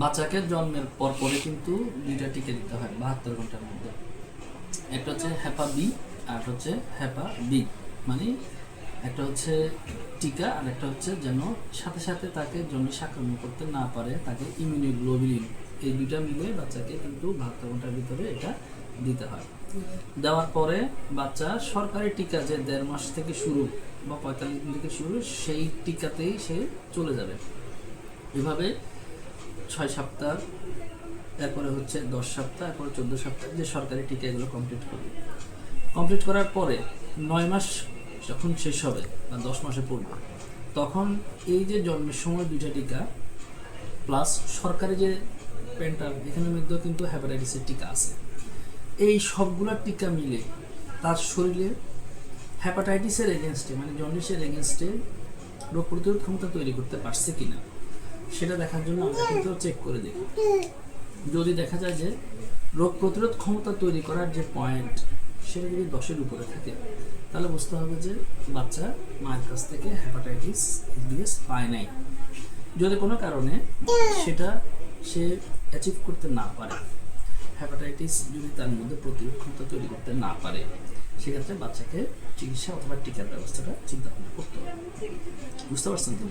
বাচ্চাকে জন্মের পর পরে কিন্তু দুইটা টিকা দিতে হয়, বাহাত্তর ঘণ্টার মধ্যে। একটা হচ্ছে হ্যাপা বি, আর হচ্ছে হ্যাপা বি। মানে একটা হচ্ছে টিকা, আর একটা হচ্ছে যেন সাথে সাথে তাকে জন্ডিস আক্রমণ করতে না পারে, তাকে ইমিউনোগ্লোবিলিন এই দুইটা মিলে বাচ্চাকে কিন্তু বাহাত্তর ঘণ্টার ভিতরে এটা দিতে হয়। দেওয়ার পরে বাচ্চা সরকারি টিকা যে দেড় মাস থেকে শুরু বা পঁয়তাল্লিশ দিন থেকে শুরু, সেই টিকাতেই সে চলে যাবে। এভাবে ছয় সপ্তাহ, তারপরে হচ্ছে দশ সপ্তাহ, তারপরে চোদ্দ সপ্তাহ যে সরকারি টিকা এগুলো কমপ্লিট করবে। কমপ্লিট করার পরে নয় মাস যখন শেষ হবে বা দশ মাসে পড়বে তখন এই যে জন্মের সময় দুইটা টিকা প্লাস সরকারি যে পেন্টার এখানের মধ্যেও কিন্তু হ্যাপাটাইটিসের টিকা আছে। এই সবগুলো টিকা মিলে তার শরীরে হ্যাপাটাইটিসের এগেনস্টে মানে জন্ডিসের এগেনস্টে রোগ প্রতিরোধ ক্ষমতা তৈরি করতে পারছে কিনা সেটা দেখার জন্য আমরা কিন্তু চেক করে দেখি। যদি দেখা যায় যে রোগ প্রতিরোধ ক্ষমতা তৈরি করার যে পয়েন্ট সেটা যদি দশের উপরে থাকে, তাহলে বুঝতে হবে যে বাচ্চা মায়ের কাছ থেকে হ্যাপাটাইটিস এইচবিএস পায় নাই। যদি কোনো কারণে সেটা সে অ্যাচিভ করতে না পারে হ্যাপাটাইটিস যদি তার মধ্যে প্রতিরোধ ক্ষমতা তৈরি করতে না পারে, সেক্ষেত্রে বাচ্চাকে চিকিৎসা অথবা টিকার ব্যবস্থাটা চিন্তা ভাবনা করতে হবে। বুঝতে পারছেন তো?